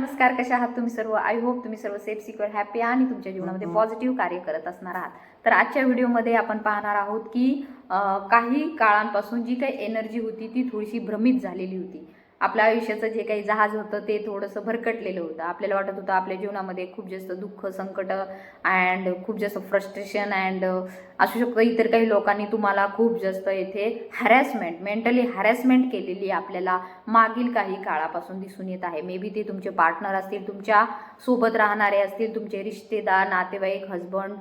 नमस्कार कशा आहात तुम्ही सर्व? आय होप तुम्ही सर्व सेफ सिक्युअर हॅपी आणि तुमच्या जीवनामध्ये पॉझिटिव्ह कार्य करत असणार आहात. तर आजच्या व्हिडिओमध्ये आपण पाहणार आहोत की काही काळांपासून जी काही एनर्जी होती ती थोडीशी भ्रमित झालेली होती. आपल्या आयुष्याचं जे काही जहाज होतं ते थोडंसं भरकटलेलं होतं. आपल्याला वाटत होतं आपल्या जीवनामध्ये खूप जास्त दुःख संकट अँड खूप जास्त फ्रस्ट्रेशन अँड असू शकतं इतर काही लोकांनी तुम्हाला खूप जास्त येथे हॅरॅसमेंट मेंटली हॅरॅसमेंट केलेली आपल्याला मागील काही काळापासून दिसून येत आहे. मे बी ते तुमचे पार्टनर असतील तुमच्यासोबत राहणारे असतील तुमचे रिश्तेदार नातेवाईक हजबंड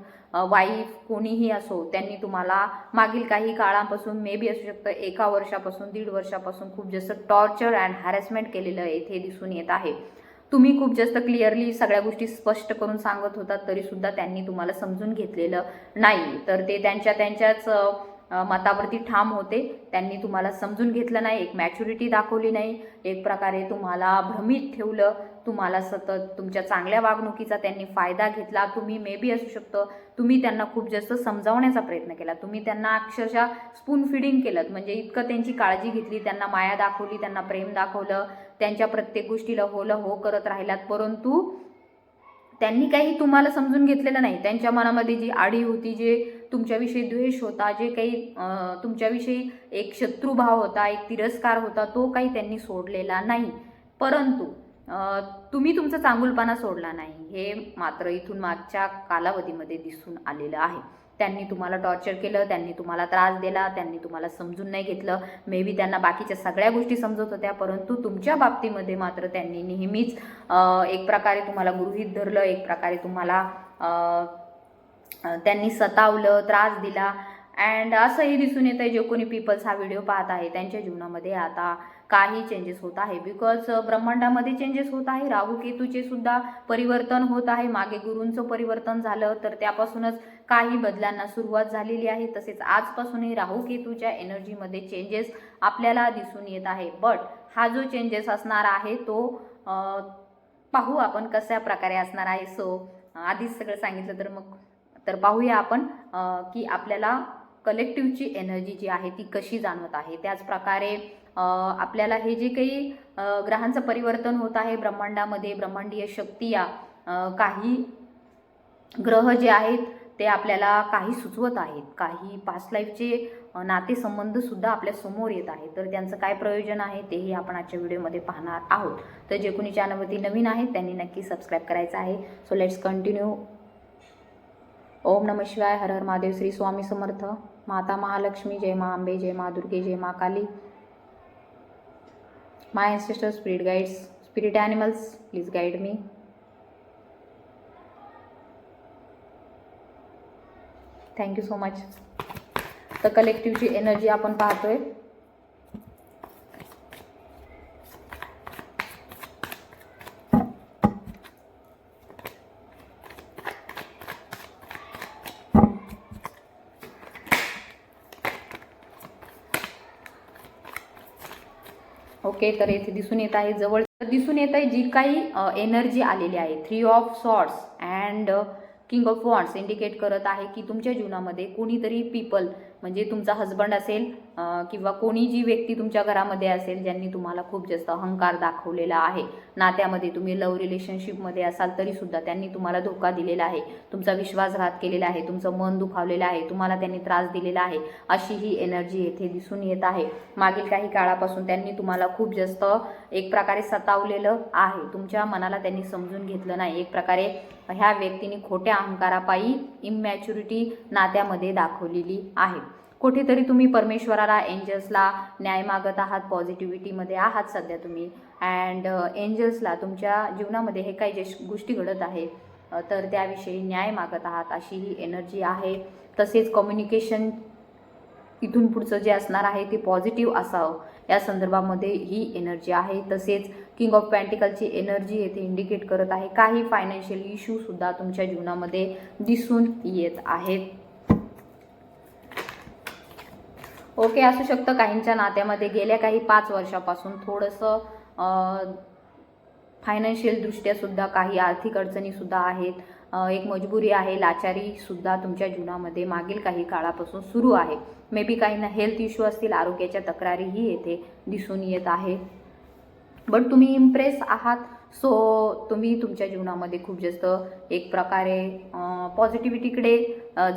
वाईफ कोणीही असो त्यांनी तुम्हाला मागील काही काळापासून मे बी असू शकतं एका वर्षापासून दीड वर्षापासून खूप जास्त टॉर्चर अँड हॅरॅसमेंट केलेलं येथे दिसून येत आहे. तुम्ही खूप जास्त क्लिअरली सगळ्या गोष्टी स्पष्ट करून सांगत होतात तरीसुद्धा त्यांनी तुम्हाला समजून घेतलेलं नाही. तर ते त्यांच्या त्यांच्याच मतावरती ठाम होते. त्यांनी तुम्हाला समजून घेतलं नाही एक मॅच्युरिटी दाखवली नाही. एक प्रकारे तुम्हाला भ्रमित ठेवलं. तुम्हाला सतत तुमच्या चांगल्या वागणुकीचा त्यांनी फायदा घेतला. तुम्ही मे बी असू शकतं. तुम्ही त्यांना खूप जास्त समजावण्याचा प्रयत्न केला. तुम्ही त्यांना अक्षरशः स्पून फिडिंग केलं. म्हणजे इतकं त्यांची काळजी घेतली त्यांना माया दाखवली त्यांना प्रेम दाखवलं. त्यांच्या प्रत्येक गोष्टीला होलं हो करत राहिलात. परंतु त्यांनी काही तुम्हाला समजून घेतलेलं नाही. त्यांच्या मनामध्ये जी आडी होती जे तुमच्याविषयी द्वेष होता जे काही तुमच्याविषयी एक शत्रुभाव होता एक तिरस्कार होता तो काही त्यांनी सोडलेला नाही. परंतु तुम्ही तुमचा चांगुलपणा सोडला नाही हे मात्र इथून मागच्या कालावधीमध्ये दिसून आलेलं आहे. त्यांनी तुम्हाला टॉर्चर केलं त्यांनी तुम्हाला त्रास दिला त्यांनी तुम्हाला समजून नाही घेतलं. मे बी त्यांना बाकीच्या सगळ्या गोष्टी समजत होत्या परंतु तुमच्या बाबतीमध्ये मात्र त्यांनी नेहमीच एक प्रकारे तुम्हाला गृहीत धरलं एक प्रकारे तुम्हाला त्यांनी सतावलं त्रास दिला. अँड असंही दिसून येतं आहे जे कोणी पीपल्स हा व्हिडिओ पाहत आहे त्यांच्या जीवनामध्ये आता काही चेंजेस होत आहे. बिकॉज ब्रह्मांडामध्ये चेंजेस होत आहे. राहू केतूचे सुद्धा परिवर्तन होत आहे. मागे गुरूंचं परिवर्तन झालं तर त्यापासूनच काही बदलांना सुरुवात झालेली आहे. तसेच आजपासूनही राहू केतूच्या एनर्जीमध्ये चेंजेस आपल्याला दिसून येत आहे. बट हा जो चेंजेस असणार आहे तो पाहू आपण कशा प्रकारे असणार आहे. सो आधीच सगळं सांगितलं तर मग तर पाहूया आपण की आपल्याला कलेक्टिव्हची एनर्जी जी आहे ती कशी जाणवत आहे. त्याचप्रकारे आपल्याला हे जे काही ग्रहांचं परिवर्तन होत आहे ब्रह्मांडामध्ये ब्रह्मांडीय शक्ती या काही ग्रह जे आहेत ते आपल्याला काही सुचवत आहेत. काही पास्ट लाईफचे नातेसंबंधसुद्धा आपल्यासमोर येत आहेत. तर त्यांचं काय प्रयोजन आहे तेही आपण आजच्या व्हिडिओमध्ये पाहणार आहोत. तर जे कोणी चॅनलवरती नवीन आहेत त्यांनी नक्की सबस्क्राईब करायचं आहे. सो लेट्स कंटिन्यू ओम नम शिवाय हर हर महादेव श्री स्वामी समर्थ. माता महालक्ष्मी जय मा अंबे जय मा दुर्गे जय मा Kali. My ancestor spirit guides spirit animals please guide me thank you so much तर कलेक्टिव्हची एनर्जी आपण पाहतोय. ओके तर येथे दिसून येत आहे जवळ. दिसून येत आहे जी काही एनर्जी आलेली आहे. Three of swords and king of wands indicate करत आहे की तुमच्या जीवनामध्ये कोणीतरी पीपल म्हणजे तुमचा हजबंड असेल किंवा कोणी जी व्यक्ती तुमच्या घरामध्ये असेल ज्यांनी तुम्हाला खूप जास्त अहंकार दाखवलेला आहे नात्यामध्ये तुम्ही लव रिलेशनशिपमध्ये असाल तरीसुद्धा त्यांनी तुम्हाला धोका दिलेला आहे तुमचा विश्वासघात केलेला आहे तुमचं मन दुखावलेलं आहे तुम्हाला त्यांनी त्रास दिलेला आहे अशी ही एनर्जी येथे दिसून येत आहे. मागील काही काळापासून त्यांनी तुम्हाला खूप जास्त एक प्रकारे सतावलेलं आहे. तुमच्या मनाला त्यांनी समजून घेतलं नाही. एक प्रकारे ह्या व्यक्तीने खोट्या अहंकारापायी इमॅच्युरिटी नात्यामध्ये दाखवलेली आहे. कुठेतरी तुम्ही परमेश्वराला एंजल्सला न्याय मागत आहात पॉझिटिव्हिटीमध्ये आहात सध्या तुम्ही. अँड एंजल्सला uh, तुमच्या जीवनामध्ये हे काही जे गोष्टी घडत आहेत तर त्याविषयी न्याय मागत आहात अशी ही एनर्जी आहे. तसेच कम्युनिकेशन इथून पुढचं जे असणार आहे ते पॉझिटिव्ह असावं. या संदर्भामध्ये ही एनर्जी आहे. तसेच किंग ऑफ पॅन्टिकलची एनर्जी येथे इंडिकेट करत आहे. काही फायनान्शियल इश्यूसुद्धा तुमच्या जीवनामध्ये दिसून येत आहेत. ओके असू शकतं काहींच्या नात्यामध्ये गेल्या काही पाच वर्षापासून थोडंसं फायनान्शियल सुद्धा काही आर्थिक अडचणीसुद्धा आहेत. एक मजबुरी आहे लाचारीसुद्धा तुमच्या जीवनामध्ये मागील काही काळापासून सुरू आहे. मे बी काहींना हेल्थ इश्यू असतील आरोग्याच्या तक्रारीही येथे दिसून येत आहे. बट तुम्ही इम्प्रेस आहात सो तुम्ही तुमच्या जीवनामध्ये खूप जास्त एक प्रकारे पॉझिटिव्हिटीकडे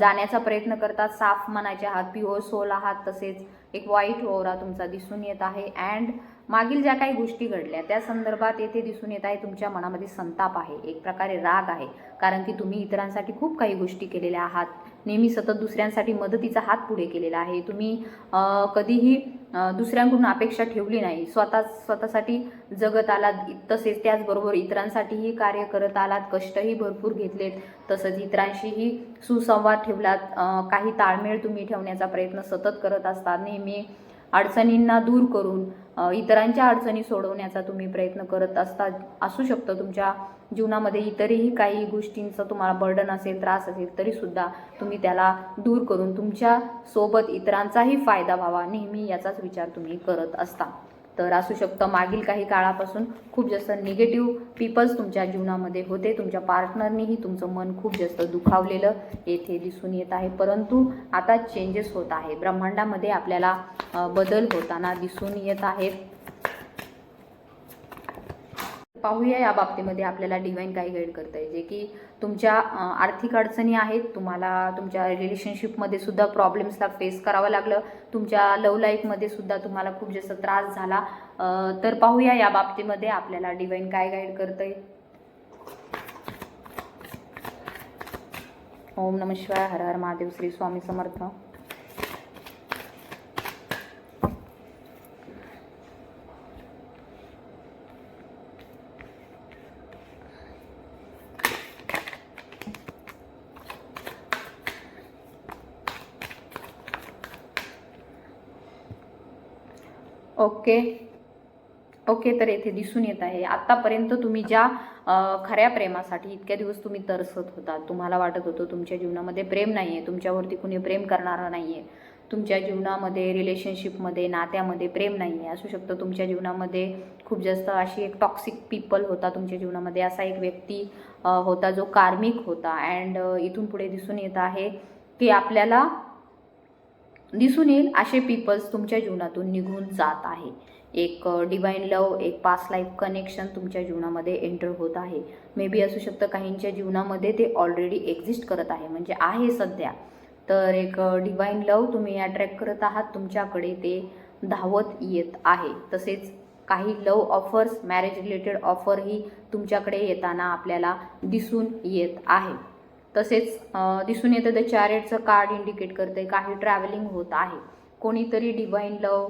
जाण्याचा प्रयत्न करतात. साफ मनाचे आहात प्युअर सोल आहात तसेच एक वाईट ओरा तुमचा दिसून येत आहे. अँड मागील ज्या काही गोष्टी घडल्या त्या संदर्भात येथे दिसून येत आहे तुमच्या मनामध्ये संताप आहे एक प्रकारे राग आहे. कारण की तुम्ही इतरांसाठी खूप काही गोष्टी केलेल्या आहात. नेहमी सतत दुसऱ्यांसाठी मदतीचा हात पुढे केलेला आहे. तुम्ही कधीही दुसऱ्यांकडून अपेक्षा ठेवली नाही. स्वतः स्वतःसाठी जगत आलात तसेच त्याचबरोबर इतरांसाठीही कार्य करत आलात कष्टही भरपूर घेतलेत. तसंच इतरांशीही सुसंवाद ठेवलात. काही ताळमेळ तुम्ही ठेवण्याचा प्रयत्न सतत करत असतात नेहमी अडचणींना दूर करून इतरांच्या अडचणी सोडवण्याचा तुम्ही प्रयत्न करत असता असू शकतं. तुमच्या जीवनामध्ये इतरही काही गोष्टींचं तुम्हाला बर्डन असेल त्रास असेल तरीसुद्धा तुम्ही त्याला दूर करून तुमच्यासोबत इतरांचाही फायदा व्हावा नेहमी याचाच विचार तुम्ही करत असता. तर असू शकतं मागील काही काळापासून खूप जास्त निगेटिव्ह पीपल्स तुमच्या जीवनामध्ये होते. तुमच्या पार्टनरनीही तुमचं मन खूप जास्त दुखावलेलं येथे दिसून येत आहे. परंतु आता चेंजेस होत आहे. ब्रह्मांडामध्ये आपल्याला बदल होताना दिसून येत आहेत पाहूया या बाबतीमध्ये आपल्याला डिवाईन काय गाईड करत आहे जे की तुमच्या आर्थिक अडचणी आहेत तुम्हाला तुमच्या रिलेशनशिपमध्ये सुद्धा प्रॉब्लेम्सला फेस करावं लागलं तुमच्या लव लाईफमध्ये सुद्धा तुम्हाला खूप जास्त त्रास झाला तर पाहूया या बाबतीमध्ये आपल्याला डिवाईन काय गाईड करत आहे ओम नम शिवाय हर हर महादेव श्री स्वामी समर्थ. ओके. ओके तर येथे दिसून येत आहे. आत्तापर्यंत तुम्ही ज्या खऱ्या प्रेमासाठी इतक्या दिवस तुम्ही तरसत होता तुम्हाला वाटत होतं तुमच्या जीवनामध्ये प्रेम नाही आहे तुमच्यावरती कुणी प्रेम करणारं नाही आहे तुमच्या जीवनामध्ये रिलेशनशिपमध्ये नात्यामध्ये प्रेम नाही आहे असू शकतं तुमच्या जीवनामध्ये खूप जास्त अशी एक टॉक्सिक पीपल होता तुमच्या जीवनामध्ये असा एक व्यक्ती होता जो कार्मिक होता. अँड इथून पुढे दिसून येत आहे की आपल्याला दिसून येईल. असे पीपल्स तुमच्या जीवनातून निघून जात आहे. एक डिवाईन लव एक पास लाईफ कनेक्शन तुमच्या जीवनामध्ये एंटर होत आहे. मे बी असू शकतं काहींच्या जीवनामध्ये ते ऑलरेडी एक्झिस्ट करत आहे म्हणजे आहे सध्या. तर एक डिवाईन लव तुम्ही अट्रॅक्ट करत आहात तुमच्याकडे ते धावत येत आहे. तसेच काही लव ऑफर्स मॅरेज रिलेटेड ऑफरही तुमच्याकडे येताना आपल्याला दिसून येत आहे. तसेच दिसून येतं द चॅरेटचं कार्ड इंडिकेट करते काही ट्रॅव्हलिंग होत आहे. कोणीतरी डिवाईन लव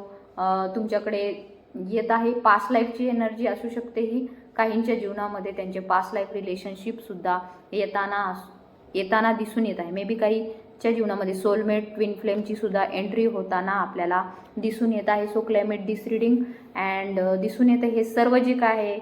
तुमच्याकडे येत आहे. पास्ट लाईफची एनर्जी असू शकते ही. काहींच्या जीवनामध्ये त्यांचे पास्ट लाईफ रिलेशनशिपसुद्धा येताना अस- येताना दिसून येत आहे. मे बी काहीच्या जीवनामध्ये सोलमेट ट्विन फ्लेमची सुद्धा एंट्री होताना आपल्याला दिसून येत आहे. So climate this reading and दिसून येतं हे सर्व जे काय आहे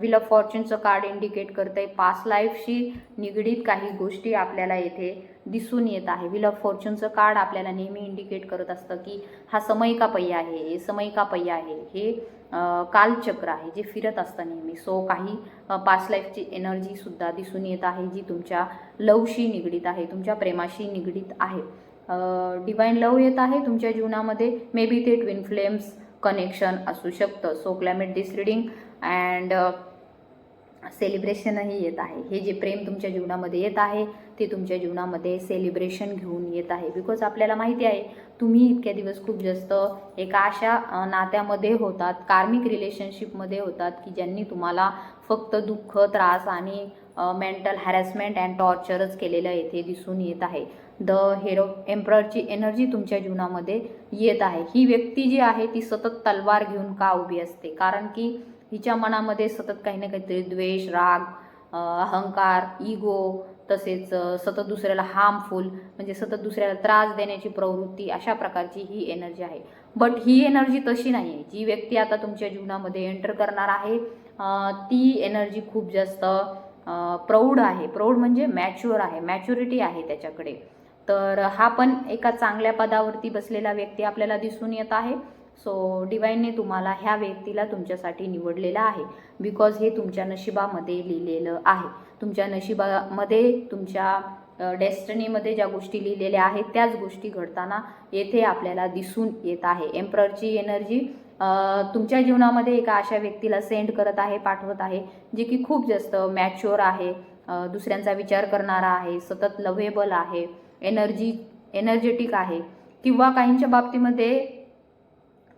विल ऑफ फॉर्च्युनचं कार्ड इंडिकेट करतं आहे पास्ट लाईफशी निगडीत काही गोष्टी आपल्याला येथे दिसून येत आहे. विल ऑफ फॉर्च्युनचं कार्ड आपल्याला नेहमी इंडिकेट करत असतं की हा समयिका पहिया आहे हे समयिका पहिया आहे हे कालचक्र आहे जे फिरत असतं नेहमी. सो काही पास्ट लाईफची एनर्जीसुद्धा दिसून येत आहे जी तुमच्या लवशी निगडीत आहे तुमच्या प्रेमाशी निगडीत आहे. डिवाईन लव येत आहे तुमच्या जीवनामध्ये. मे बी ते ट्विन फ्लेम्स कनेक्शन असू शकतं. So climate this reading and सेलिब्रेशनही येत आहे. हे जे प्रेम तुमच्या जीवनामध्ये येत आहे ते तुमच्या जीवनामध्ये सेलिब्रेशन घेऊन येत आहे. बिकॉज आपल्याला माहिती आहे तुम्ही इतक्या दिवस खूप जास्त एका अशा नात्यामध्ये होतात कार्मिक रिलेशनशिपमध्ये होतात की ज्यांनी तुम्हाला फक्त दुःख त्रास आणि मेंटल हॅरॅसमेंट अँड टॉर्चरच केलेलं येथे दिसून येत आहे. द हेरो एम्प्रॉयरची एनर्जी तुमच्या जीवनामध्ये येत आहे. ही व्यक्ती जी आहे ती सतत तलवार घेऊन का उभी असते? कारण की हिच्या मनामध्ये सतत काही ना काहीतरी द्वेष राग अहंकार इगो तसेच सतत दुसऱ्याला हार्मफुल म्हणजे सतत दुसऱ्याला त्रास देण्याची प्रवृत्ती अशा प्रकारची ही एनर्जी आहे. बट ही एनर्जी तशी नाही आहे जी व्यक्ती आता तुमच्या जीवनामध्ये एंटर करणार आहे ती एनर्जी खूप जास्त प्रौढ आहे. प्रौढ म्हणजे मॅच्युअर आहे. मॅच्युरिटी आहे त्याच्याकडे. तर हा पण एका चांगल्या पदावरती बसलेला व्यक्ती आपल्याला दिसून येत आहे. सो डिवाईनने तुम्हाला ह्या व्यक्तीला तुमच्यासाठी निवडलेला आहे. बिकॉज हे तुमच्या नशिबामध्ये लिहिलेलं आहे. तुमच्या नशिबामध्ये तुमच्या डेस्टनीमध्ये ज्या गोष्टी लिहिलेल्या आहेत त्याच गोष्टी घडताना येथे आपल्याला दिसून येत आहे. एम्प्ररची एनर्जी तुमच्या जीवनामध्ये एका अशा व्यक्तीला सेंड करत आहे पाठवत आहे जे की खूप जास्त मॅच्युअर आहे दुसऱ्यांचा विचार करणारा आहे सतत लव्हेबल आहे. एनर्जी एनर्जेटिक आहे. किंवा काहींच्या बाबतीमध्ये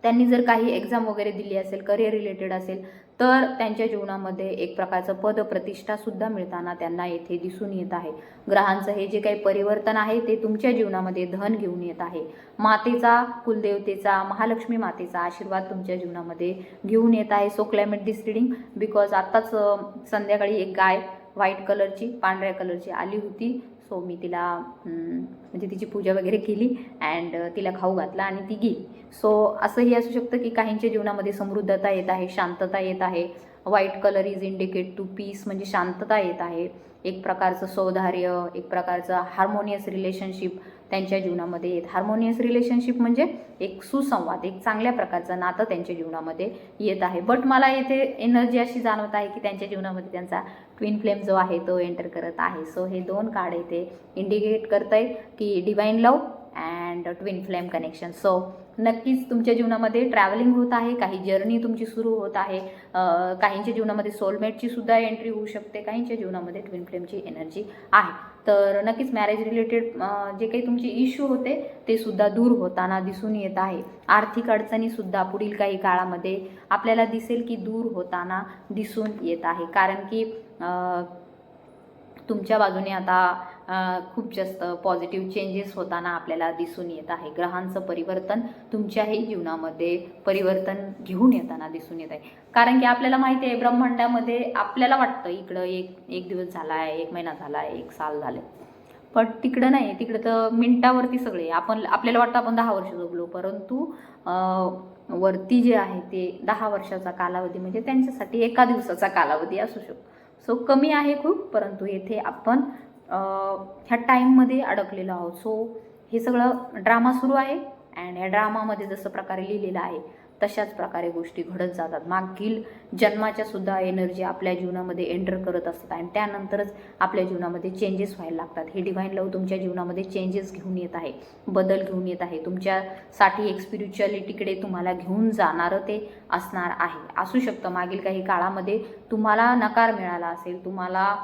त्यांनी जर काही एक्झाम वगैरे दिली असेल करिअर रिलेटेड असेल तर त्यांच्या जीवनामध्ये एक प्रकारचं पद प्रतिष्ठासुद्धा मिळताना त्यांना येथे दिसून येत आहे. ग्रहांचं हे जे काही परिवर्तन आहे ते तुमच्या जीवनामध्ये धन घेऊन येत आहे. मातेचा कुलदेवतेचा महालक्ष्मी मातेचा आशीर्वाद तुमच्या जीवनामध्ये घेऊन येत आहे. So climate this reading because आत्ताच संध्याकाळी एक गाय व्हाईट कलरची पांढऱ्या कलरची आली होती. सो मी तिला म्हणजे तिची पूजा वगैरे केली अँड तिला खाऊ घातला आणि ती गेली. सो असंही असू शकतं की काहींच्या जीवनामध्ये समृद्धता येत आहे शांतता येत आहे. White colour is indicate to peace म्हणजे शांतता येत आहे. एक प्रकारचं सौधार्य एक प्रकारचं हार्मोनियस रिलेशनशिप त्यांच्या जीवनामध्ये येत. हार्मोनियस रिलेशनशिप म्हणजे एक सुसंवाद एक चांगल्या प्रकारचं नातं त्यांच्या जीवनामध्ये येत आहे. बट मला येथे एनर्जी अशी जाणवत आहे की त्यांच्या जीवनामध्ये त्यांचा ट्विन फ्लेम जो आहे तो एंटर करत आहे. सो हे दोन कार्ड इथे इंडिकेट करत आहे की divine love and twin flame connection so नक्कीच तुमच्या जीवनामध्ये ट्रॅव्हलिंग होत आहे काही जर्नी तुमची सुरू होत आहे. काहींच्या जीवनामध्ये सोलमेटची सुद्धा एंट्री होऊ शकते काहींच्या जीवनामध्ये ट्विन फ्लेमची एनर्जी आहे. तर नक्कीच मॅरेज रिलेटेड जे काही तुमचे इश्यू होते ते सुद्धा दूर होताना दिसून येत आहे. आर्थिक अडचणीसुद्धा पुढील काही काळामध्ये आपल्याला दिसेल की दूर होताना दिसून येत आहे. कारण की तुमच्या बाजूने आता खूप जास्त पॉझिटिव्ह चेंजेस होताना आपल्याला दिसून येत आहे. ग्रहांचं परिवर्तन तुमच्याही जीवनामध्ये परिवर्तन घेऊन येताना दिसून येत आहे. कारण की आपल्याला माहिती आहे ब्रह्मांडामध्ये आपल्याला वाटतं इकडं एक एक दिवस झाला आहे एक महिना झाला आहे एक साल झाले पण तिकडं नाही तिकडं तर मिनटावरती सगळे. आपण आपल्याला वाटतं आपण दहा वर्ष जगलो परंतु वरती जे आहे ते दहा वर्षाचा कालावधी म्हणजे त्यांच्यासाठी एका दिवसाचा कालावधी असू शकतो. सो कमी आहे खूप परंतु येथे आपण ह्या टाईममध्ये अडकलेलो आहोत. सो हे सगळं ड्रामा सुरू आहे अँड ह्या ड्रामामध्ये जसं प्रकारे लिहिलेलं आहे तशाच प्रकारे गोष्टी घडत जातात. मागील जन्माच्या सुद्धा एनर्जी आपल्या जीवनामध्ये एंटर करत असतात आणि त्यानंतरच आपल्या जीवनामध्ये चेंजेस व्हायला लागतात. हे डिव्हाईन लव तुमच्या जीवनामध्ये चेंजेस घेऊन येत आहे बदल घेऊन येत आहे. तुमच्यासाठी एक स्पिरिच्युअलिटीकडे तुम्हाला घेऊन जाणारं ते असणार आहे. असू शकतं मागील काही काळामध्ये तुम्हाला नकार मिळाला असेल तुम्हाला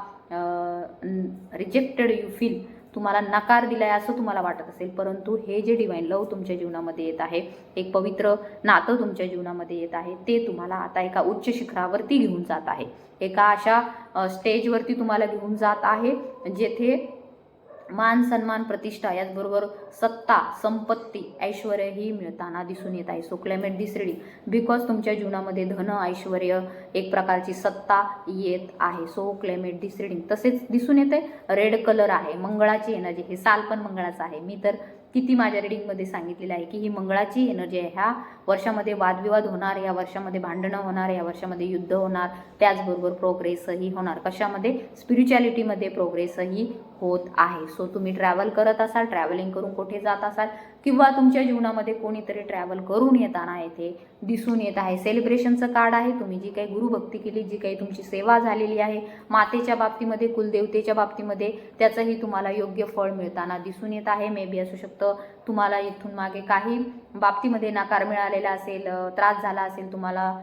रिजेक्टेड यू फील तुम्हाला नकार दिलाय असं तुम्हाला वाटत असेल परंतु हे जे डिवाईन लव तुमच्या जीवनामध्ये येत आहे एक पवित्र नातं तुमच्या जीवनामध्ये येत आहे ते तुम्हाला आता एका उच्च शिखरावरती घेऊन जात आहे. एका अशा स्टेजवरती तुम्हाला घेऊन जात आहे जेथे मान सन्मान प्रतिष्ठा याचबरोबर सत्ता संपत्ती ऐश्वर ही मिळताना दिसून येत आहे. So climate this ready because तुमच्या जीवनामध्ये धन ऐश्वर एक प्रकारची सत्ता येत आहे. सो क्लायमेट दिस रिडिंग तसेच दिसून येते रेड कलर आहे मंगळाची एनर्जी हे साल पण मंगळाचं आहे. मी तर किती माझ्या रिडिंगमध्ये सांगितलेलं आहे की ही मंगळाची एनर्जी आहे. ह्या वर्षामध्ये वादविवाद होणार या वर्षामध्ये भांडणं होणार या वर्षामध्ये युद्ध होणार. त्याचबरोबर प्रोग्रेसही होणार. कशामध्ये? स्पिरिच्युअलिटीमध्ये प्रोग्रेसही होत आहे. सो तुम्ही ट्रॅव्हल करत असाल ट्रॅव्हलिंग करून कुठे जात असाल किंवा तुमच्या जीवनामध्ये कोणीतरी ट्रॅव्हल करून येताना येथे दिसून येत आहे. सेलिब्रेशनचं कार्ड आहे. तुम्ही जी काही गुरुभक्ती केली जी काही तुमची सेवा झालेली आहे मातेच्या बाबतीमध्ये कुलदेवतेच्या बाबतीमध्ये त्याचंही तुम्हाला योग्य फळ मिळताना दिसून येत आहे. मे बी असू शकतं तुम्हाला इथून मागे काही बाबतीमध्ये नकार मिळालेला असेल त्रास झाला असेल तुम्हाला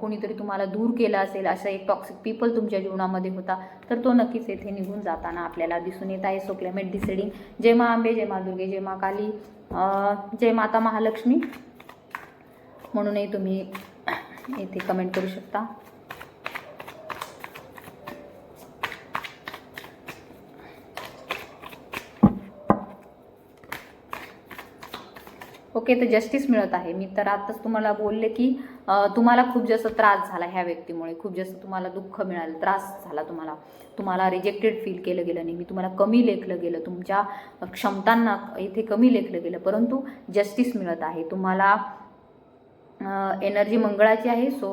कोणीतरी तुम्हाला दूर केलं असेल असं एक टॉक्सिक पीपल तुमच्या जीवनामध्ये होता तर तो नक्कीच येथे निघून जाताना आपल्याला दिसून येत आहे. सो क्लायमेट डिसेडिंग जय मा आंबे जय मा दुर्गे जय मा काली जय माता महालक्ष्मी. म्हणूनही तुम्ही येथे कमेंट करू शकता. ओके तर जस्टिस मिळत आहे. मी तर आताच तुम्हाला बोलले की तुम्हाला खूप जास्त त्रास झाला ह्या व्यक्तीमुळे. खूप जास्त तुम्हाला दुःख मिळालं त्रास झाला तुम्हाला. तुम्हाला रिजेक्टेड फील केलं गेलं नाही. मी तुम्हाला कमी लेखलं गेलं. तुमच्या क्षमतांना इथे कमी लेखलं गेलं. परंतु जस्टिस मिळत आहे. तुम्हाला एनर्जी मंगळाची आहे. सो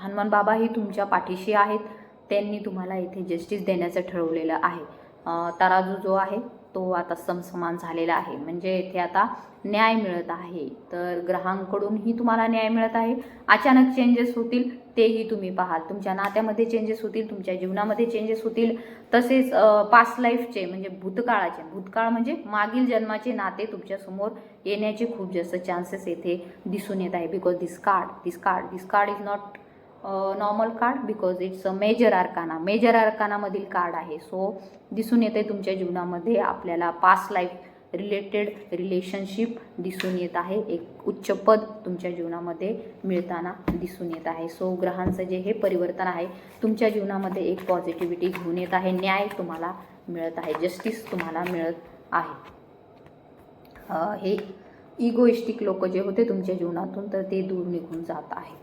हनुमान बाबा ही तुमच्या पाठीशी आहेत. त्यांनी तुम्हाला इथे जस्टिस देण्याचं ठरवलेलं आहे. तराजू जो आहे तो आता समसमान झालेला आहे. म्हणजे येथे आता न्याय मिळत आहे. तर ग्रहांकडूनही तुम्हाला न्याय मिळत आहे. अचानक चेंजेस होतील तेही तुम्ही पाहाल. तुमच्या नात्यामध्ये चेंजेस होतील तुमच्या जीवनामध्ये चेंजेस होतील. तसेच पास्ट लाईफचे म्हणजे भूतकाळाचे. भूतकाळ म्हणजे मागील जन्माचे नाते तुमच्यासमोर येण्याचे खूप जास्त चान्सेस येथे दिसून येत आहे. Because this card this card this card is not normal card because it's a major arcana major आरकानामधील card आहे. सो दिसून येते तुमच्या जीवनामध्ये आपल्याला पास्ट लाईफ रिलेटेड रिलेशनशिप दिसून येत आहे. एक उच्च पद तुमच्या जीवनामध्ये मिळताना दिसून येत आहे. सो ग्रहांचं जे हे परिवर्तन आहे तुमच्या जीवनामध्ये एक पॉझिटिव्हिटी घेऊन येत आहे. न्याय तुम्हाला मिळत आहे. जस्टिस तुम्हाला मिळत आहे. हे इगोइस्टिक लोक जे होते तुमच्या जीवनातून तर ते दूर निघून जात आहे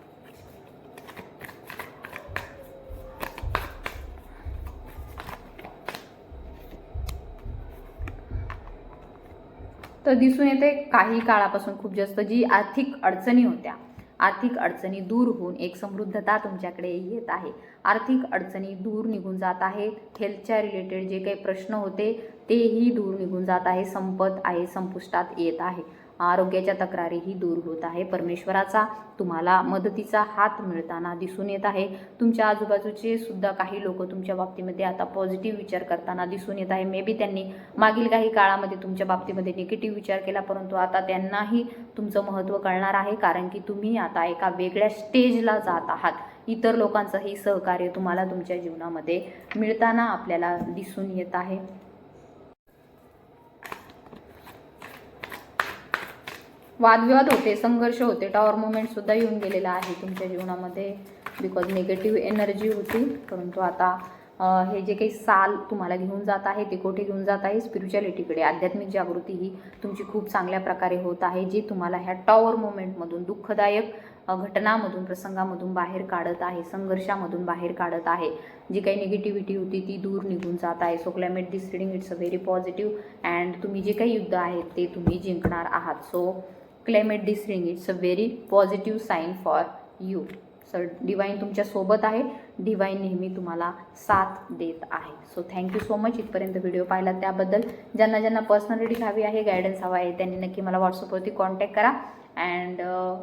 दिसून येते काही काळापासून खूप जास्त जी आर्थिक अडचणी होत्या. आर्थिक अडचणी दूर होऊन एक समृद्धता तुमच्याकडे येत आहे. आर्थिक अडचणी दूर निघून जात आहेत. हेल्थच्या रिलेटेड जे काही प्रश्न होते तेही दूर निघून जात आहे. संपत आहे संपुष्टात येत आहे. आरोग्याच्या तक्रारीही दूर होत आहे. परमेश्वराचा तुम्हाला मदतीचा हात मिळताना दिसून येत आहे. तुमच्या आजूबाजूचे सुद्धा काही लोक तुमच्या बाबतीमध्ये आता पॉझिटिव्ह विचार करताना दिसून येत आहे. मे बी त्यांनी मागील काही काळामध्ये तुमच्या बाबतीमध्ये निगेटिव्ह विचार केला परंतु आता त्यांनाही तुमचं महत्त्व कळणार आहे कारण की तुम्ही आता एका वेगळ्या स्टेजला जात आहात. इतर लोकांचंही सहकार्य तुम्हाला तुमच्या जीवनामध्ये मिळताना आपल्याला दिसून येत आहे. वादविवाद होते संघर्ष होते. टॉवर मुवमेंटसुद्धा येऊन गेलेला आहे तुमच्या जीवनामध्ये. बिकॉज निगेटिव्ह एनर्जी होती परंतु आता हे जे काही साल तुम्हाला घेऊन जात आहे ते कोठे घेऊन जात आहे? स्पिरिच्युअलिटीकडे आध्यात्मिक जागृती ही तुमची खूप चांगल्या प्रकारे होत आहे जी तुम्हाला ह्या टॉवर मुवमेंटमधून दुःखदायक घटनामधून प्रसंगामधून बाहेर काढत आहे संघर्षामधून बाहेर काढत आहे. जी काही निगेटिव्हिटी होती ती दूर निघून जात आहे. So climate this reading it's a very positive and तुम्ही जे काही युद्ध आहेत ते तुम्ही जिंकणार आहात. So Climate, this ring it's a very positive sign for you. Sir divine तुमच्यासोबत आहे. डिवाईन नेहमी तुम्हाला साथ देत आहे. So thank you so much इथपर्यंत व्हिडिओ पाहिला त्याबद्दल. ज्यांना ज्यांना पर्सनल रिडिंग हवी आहे गायडन्स हवा आहे त्यांनी नक्की मला व्हॉट्सअपवरती कॉन्टॅक्ट करा. अँड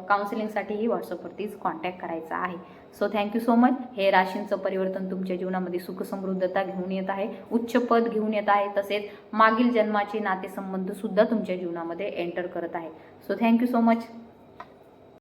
काउन्सिलिंगसाठीही व्हॉट्सअपवरतीच कॉन्टॅक्ट करायचा आहे. सो थँक्यू सो मच हे राशींचं परिवर्तन तुमच्या जीवनामध्ये सुखसमृद्धता घेऊन येत आहे. उच्च पद घेऊन येत आहे. तसेच मागील जन्माचे नातेसंबंधसुद्धा तुमच्या जीवनामध्ये एंटर करत आहे. So thank you so much